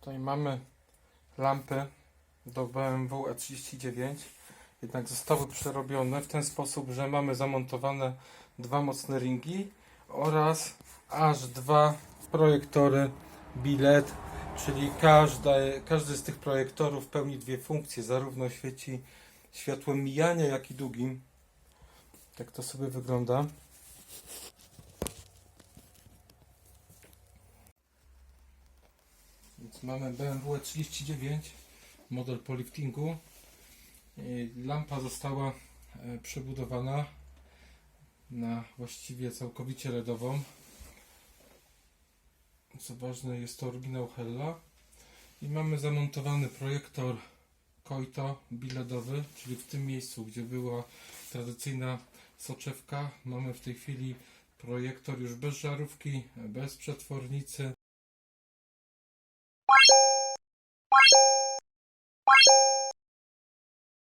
Tutaj mamy lampy do BMW E39. Jednak zostały przerobione w ten sposób, że mamy zamontowane dwa mocne ringi oraz aż dwa projektory bilet, czyli każde, każdy z tych projektorów pełni dwie funkcje, zarówno świeci światłem mijania, jak i długim. Tak to sobie wygląda. Więc mamy BMW E39, model po liftingu. Lampa została e, przebudowana na właściwie całkowicie LEDową. Co ważne, jest to oryginał Hella. I mamy zamontowany projektor Koito biledowy, czyli w tym miejscu, gdzie była tradycyjna soczewka, mamy w tej chwili projektor już bez żarówki, bez przetwornicy. Bye.